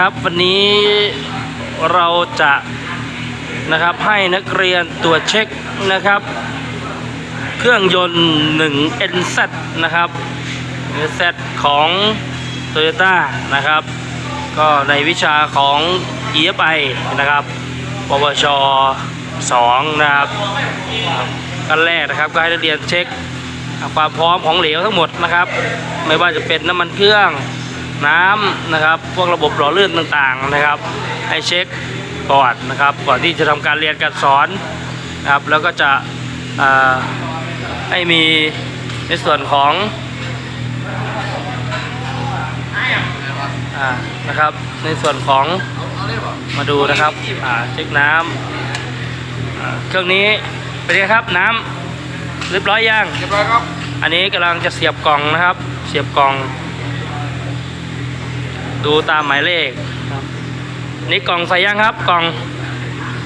ครับวันนี้เราจะนะครับให้นักเรียนตรวจเช็คนะครับ เครื่องยนต์ 1 NZ นะครับ NZ ของ Toyota นะครับ ก็ในวิชาของ EFI นะครับปวช 2 นะครับขั้นแรกนะครับก็ให้นักเรียนเช็คความพร้อมของเหลวทั้งหมดนะครับ ไม่ว่าจะเป็นน้ำมันเครื่อง น้ำนะครับ พวกระบบหล่อลื่นต่างๆนะครับ ให้เช็คก่อนนะครับ ก่อนที่จะทำการเรียนการสอนนะครับแล้วก็จะอ่าให้มีในส่วนของอ่านะครับในส่วนของมาดูนะครับอ่าเช็คน้ำอ่าเครื่องนี้เป็นไงครับน้ำเรียบร้อยยังเรียบร้อยครับ อันนี้กำลังจะเสียบกล่องนะครับ เสียบกล่อง ดูตามหมายเลขครับนี่กล่องใส่ยังครับ กล่อง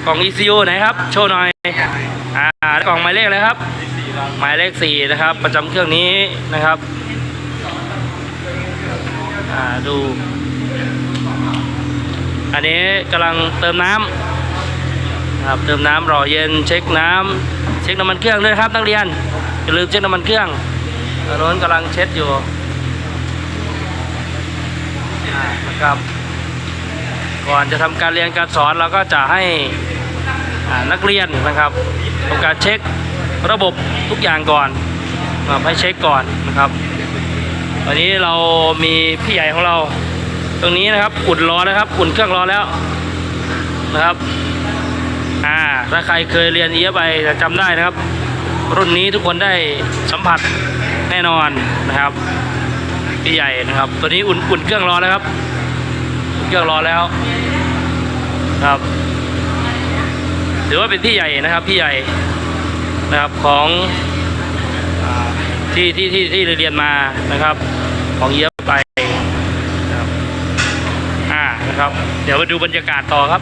กล่อง ECU ไหนครับ โชว์หน่อย อ่ากล่องหมายเลขอะไรครับ หมายเลขสี่นะครับ ประจำเครื่องนี้นะครับ อ่าดู อันนี้กำลังเติมน้ำนะครับเติมน้ำรอเย็นเช็คน้ำเช็คน้ำมันเครื่องด้วยนะครับนักเรียนอย่าลืมเช็คน้ำมันเครื่องตอนโน้นกำลังเช็ดอยู่อ่า นะครับ ก่อนจะทำการเรียนการสอนเราก็จะให้นักเรียนนะครับทำการเช็คระบบทุกอย่างก่อนนะครับให้เช็คก่อนนะครับวันนี้เรามีพี่ใหญ่ของเรา ตรงนี้นะครับอุ่นรอแล้วครับ อุ่นเครื่องรอแล้วนะครับอ่าถ้าใครเคยเรียนเอียไปจะจำได้นะครับ รุ่นนี้ทุกคนได้สัมผัสแน่นอนนะครับ พี่ใหญ่นะครับตัวนี้อุ่นอุ่นเครื่องรอแล้วครับอุ่นเครื่องรอแล้วครับถือว่าเป็นพี่ใหญ่นะครับพี่ใหญ่นะครับของที่ที่ที่ที่เรียนมานะครับ ของเยอะไปนะครับอ่านะครับ เดี๋ยวมาดูบรรยากาศต่อครับ